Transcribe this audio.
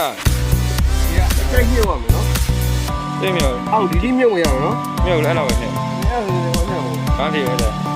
လားဒီကအချိုက်ညှို့ရမယ်နော်သိမြောက်အောက်ဒီဒီမြုပ်ဝင်ရအောင်နော်မြောက်လည်းအဲ့လောက်ပဲဖြစ်အဲ့ဒါဟိုမြောက်ဟို ကားလေးပဲလား